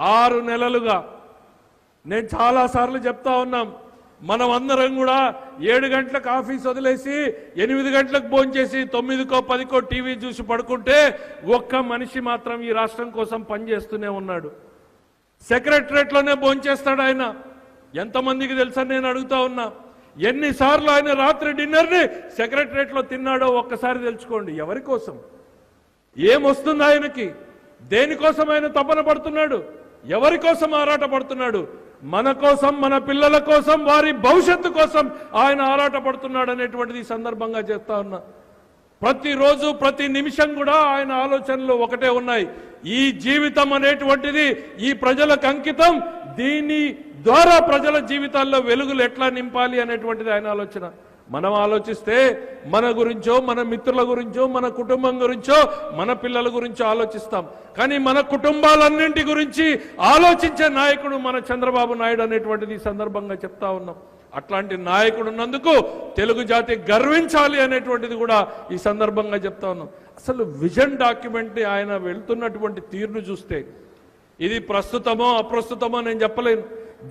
ఆరు నెలలుగా నేను చాలా సార్లు చెప్తా ఉన్నాం. మనం అందరం కూడా ఏడు గంటలకు ఆఫీస్ వదిలేసి ఎనిమిది గంటలకు భోంచేసి తొమ్మిదికో పదికో టీవీ చూసి పడుకుంటే ఒక్క మనిషి మాత్రం ఈ రాష్ట్రం కోసం పనిచేస్తూనే ఉన్నాడు. సెక్రటరేట్లోనే భోంచేస్తాడు ఆయన. ఎంతమందికి తెలుసా నేను అడుగుతా ఉన్నా. ఎన్నిసార్లు ఆయన రాత్రి డిన్నర్ని సెక్రటరేట్లో తిన్నాడో ఒక్కసారి తెలుసుకోండి. ఎవరి కోసం? ఏమొస్తుంది ఆయనకి? దేనికోసం ఆయన తపన పడుతున్నాడు? ఎవరి కోసం ఆరాటపడుతున్నాడు? మన కోసం మన పిల్లల కోసం వారి భవిష్యత్తు కోసం ఆయన ఆరాటపడుతున్నాడు అనేటువంటిది సందర్భంగా చెప్తా ఉన్నా. ప్రతిరోజు ప్రతి నిమిషం కూడా ఆయన ఆలోచనలు ఒకటే ఉన్నాయి. ఈ జీవితం అనేటువంటిది ఈ ప్రజలకు అంకితం దీని ద్వారా ప్రజల జీవితాల్లో వెలుగులు ఎట్లా నింపాలి అనేటువంటిది ఆయన ఆలోచన. మనం ఆలోచిస్తే మన గురించో మన మిత్రుల గురించో మన కుటుంబం గురించో మన పిల్లల గురించో ఆలోచిస్తాం. కానీ మన కుటుంబాలన్నింటి గురించి ఆలోచించే నాయకుడు మన చంద్రబాబు నాయుడు అనేటువంటిది ఈ సందర్భంగా చెప్తా ఉన్నాం. అట్లాంటి నాయకుడు ఉన్నందుకు తెలుగు జాతి గర్వించాలి అనేటువంటిది కూడా ఈ సందర్భంగా చెప్తా ఉన్నాం. అసలు విజన్ డాక్యుమెంట్ ఆయన వెళ్తున్నటువంటి తీరును చూస్తే ఇది ప్రస్తుతమో అప్రస్తుతమో నేను చెప్పలేను.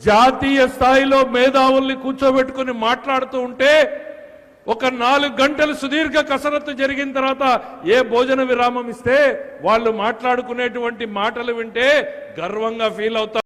జాతీయ స్థాయిలో మేధావుల్ని కూర్చోబెట్టుకుని మాట్లాడుతూ ఉంటే ఒక నాలుగు గంటలు సుదీర్ఘ కసరత్తు జరిగిన తర్వాత ఏ భోజన విరామం ఇస్తే వాళ్ళు మాట్లాడుకునేటువంటి మాటలు వింటే గర్వంగా ఫీల్ అవుతారు.